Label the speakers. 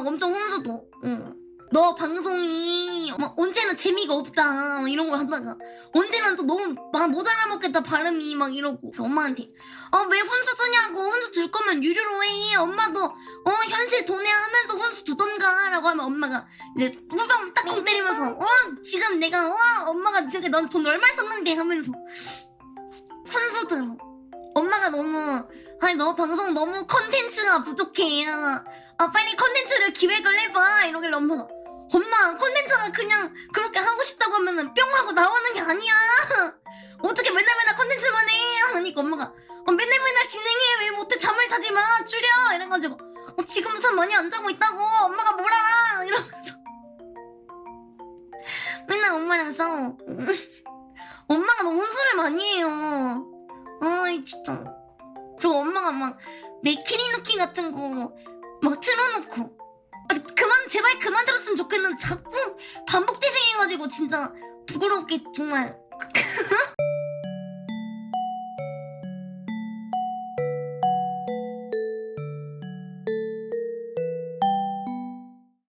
Speaker 1: 막 엄청 혼수도. 응. 너 방송이 막 언제나 재미가 없다 막 이런 걸 하다가 언제나 또 너무 막 못 알아먹겠다 발음이 막 이러고 엄마한테 아왜 혼수 주냐고 혼수 줄 거면 유료로 해 엄마도 어 현실 돈해하면서 혼수 주던가 라고 하면 엄마가 이제 물방 딱딱 때리면서 어 지금 내가 어 엄마가 지금 넌돈 얼마 썼는데 하면서 혼수 들어 엄마가 너무 아니 너 방송 너무 컨텐츠가 부족해. 아 빨리 컨텐츠를 기획을 해봐. 이러길래 엄마가 엄마 컨텐츠가 그냥 그렇게 하고 싶다고 하면은 뿅 하고 나오는 게 아니야. 어떻게 맨날 맨날 컨텐츠만 해? 하니까 엄마가 어, 맨날 맨날 진행해. 왜 못해? 잠을 자지 마. 줄여. 이래가지고 어, 지금도 잠 많이 안 자고 있다고. 엄마가 뭘 알아 이러면서. 맨날 엄마랑 싸워 엄마가 너무 혼술을 많이 해요. 아이 진짜 그리고 엄마가 막 내 키리누키 같은 거 막 틀어놓고. 아, 그만 제발 그만 들었으면 좋겠는데 자꾸 반복 재생해가지고 진짜 부끄럽게 정말